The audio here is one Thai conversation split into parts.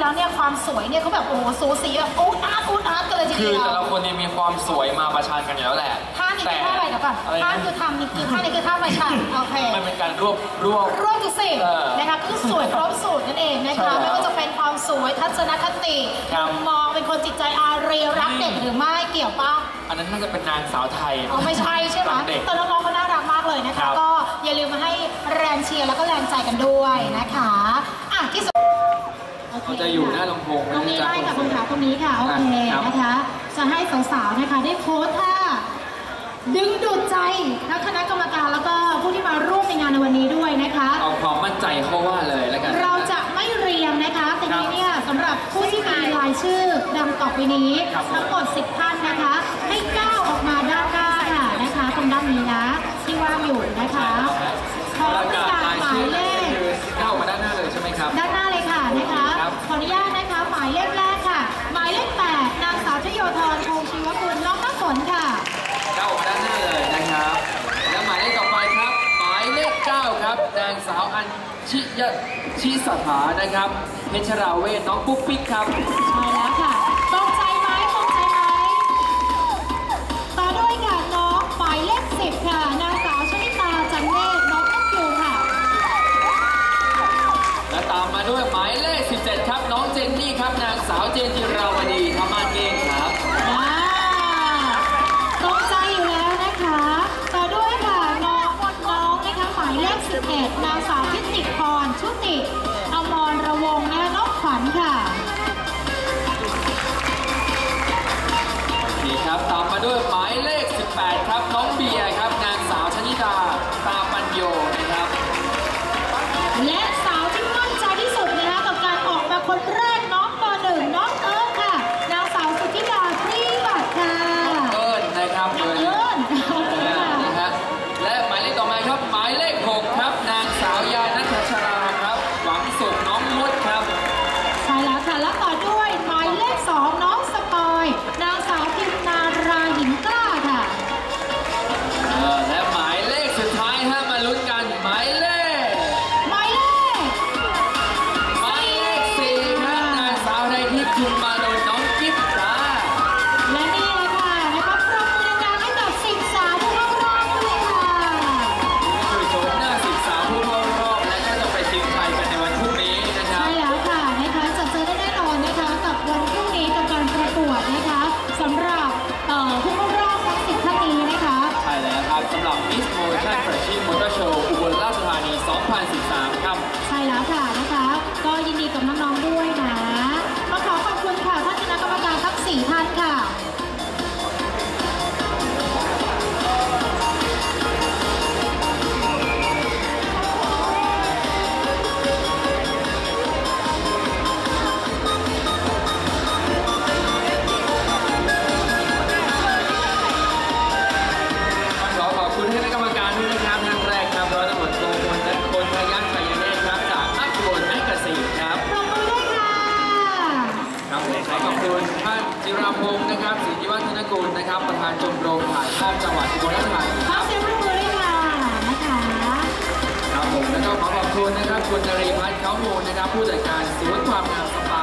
แล้วเนี่ยความสวยเนี่ยเขาแบบโอ้โหสูสีแบบอูดอาร์ตอูดอาร์ตกันเลยทีคืเดีอยวแต่ละคนเนี่ยมีความสวยมาประชันกันอยู่แล้วแหละท่านี้คือท่าอะไรเดี๋ยวก่อนอะไรท่านะคือทำนี่คือท่านี้คือท่าอะไรค่ะโอเคมันเป็นการรวบรวบ ร่วมทุกสิ่งเออนะคะก็คือสวยครบสูตรนั่นเองนะใช่คะแล้ว ไม่ว่าจะเป็นความสวยทัศนคติครับ มุมมองเป็นคนจิตใจอารีรักเด็กหรือไม่เกี่ยวป่ะอันนั้นน่าจะเป็นนางสาวไทยอ๋อไม่ใช่ใช่ไหมรักเด็ก แต่น้องๆเขาน่ารักมากเลยนะครัคะ บก็อย่าลืมมาให้แรงเชียร์แล้วก็แรงใจกันด้วยนะคะอะที่สุดโเคเราจะอยู่หน้าลำโพงตรงนี้จ๊ะได้ค่ะคุณขาตรงนี้ค่ะโอเคครับนะคะ จะให้สาวๆนะคะได้โพสท่าดึงดูดใจทั้งคณะกรรมการแล้วก็ผู้ที่มาร่วมในงานในวันนี้ด้วยนะคะ เอาความมั่นใจเข้าว่าเลยแล้วกัน เราจะไม่เรียงนะคะแต่นี้เนี่ยสำหรับผู้ที่มีรายชื่อดังต่อไปนี้ครับทั้งหมด 10 ท่านนะคะ ให้ก้าวออกมาด้านหน้าค่ะนะคะตรงด้านนี้นะที่ว่างอยู่นะคะพร้อมประประกาศกาศรายหมาชื่ยอเลข ก้าวมาด้านหน้าเลยนะครับ และหมายเลขต่อไปครับ หมายเลขเก้าครับนางสาวอัญชิยะชิสถานะครับเพชรราเวทน้องปุ๊กปิ๊กครับ ใช่แล้วค่ะตรงใจไหมตรงใจไหมต่อด้วยค่ะน้องหมายเลขสิบค่ะนางสาวชนิตาจันเนตน้องต้นยูค่ะ และตามมาด้วยหมายเลข 17 ครับ น้องเจนนี่ครับ นางสาวเจนจิราวดีธรรมาเก นกุลนะครับประธานชมรมถ่ายภาพจังหวัดอุบลราชธานีขคอรับเสียงปรบมือด้วยค่ะนะคะครับผมแล้วก็ขอขอบคุณนะครับคุณนรีพัฒน์เขามูลนะครับผู้จัดการศูนย์ความงามสปา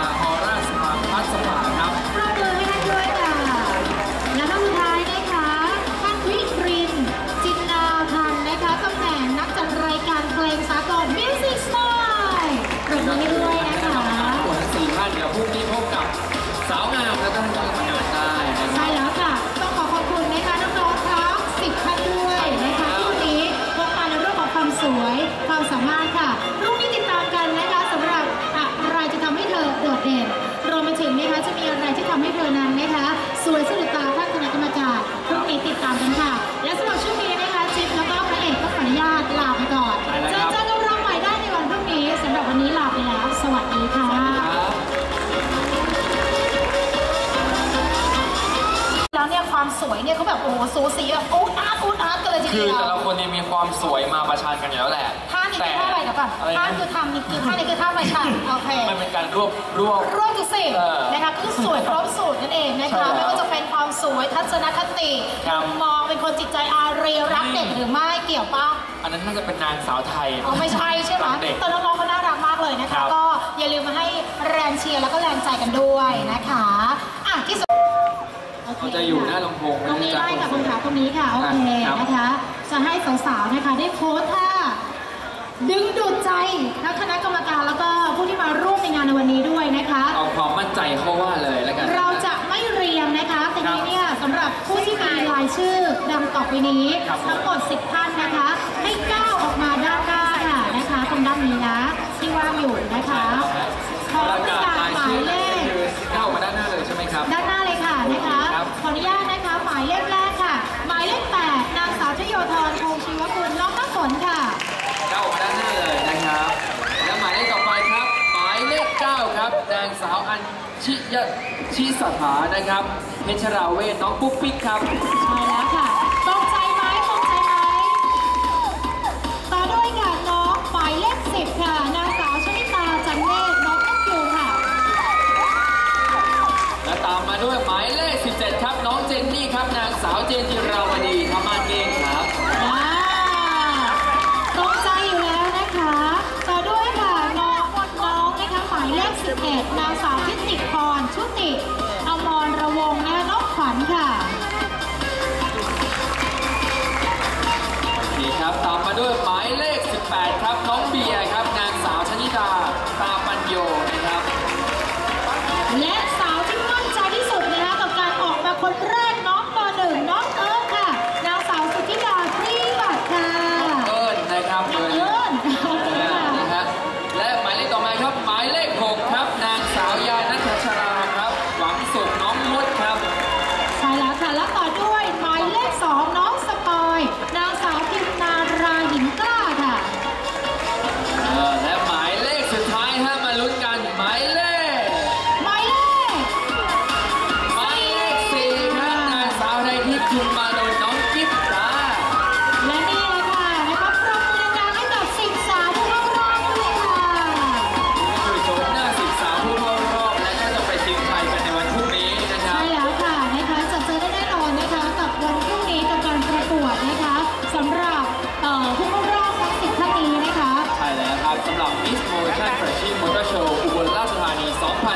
สูสีแบบโอ้อาโอ้อากันเลยทีคือเดียวแต่ละคนเนี่ยมีความสวยมาประชันกันอยู่แล้วแหละท่านี้คือท่าอะไรกันแต่ท่าคือทำนี่คือท่านี้คือท่าอะไรค่ะโอเคมันเป็นการรวบรวบรวบทุกสิ่งเออนะคะก็คือสวยครบสูตรนั่นเองนะคะไม่ว่าจะเป็นความสวยทัศนคติครัมองเป็นคนจิตใจอารีรักเด็กหรือไม่เกี่ยวปะ อันนั้นน่าจะเป็นนางสาวไทย อ๋อไม่ใช่ใช่ไหมเด็ก แต่น้องเขาน่ารักมากเลยนะคะก็อย่าลืมมาให้แรงเชียร์แล้วก็แรงใจกันด้วยนะคะ เขาจะอยู่หน้าลำโพงตรงนี้ได้ค่ะคุณขาตรงนี้ค่ะโอเคนะคะ จะให้สาวๆนะคะได้โพสท่าดึงดูดใจทั้งคณะกรรมการแล้วก็ผู้ที่มาร่วมในงานในวันนี้ด้วยนะคะเอาความมั่นใจเข้าว่าเลยแล้วกันเราจะไม่เรียงนะคะแต่นี้เนี่ยสำหรับผู้ที่มีรายชื่อดังต่อไปนี้ทั้งหมด10ท่านนะคะให้ก้า นับ นางสาวอัญชิยชิสถานะครับเพชรราเวน้องปุ๊กปิ๊กครับ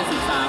ศึก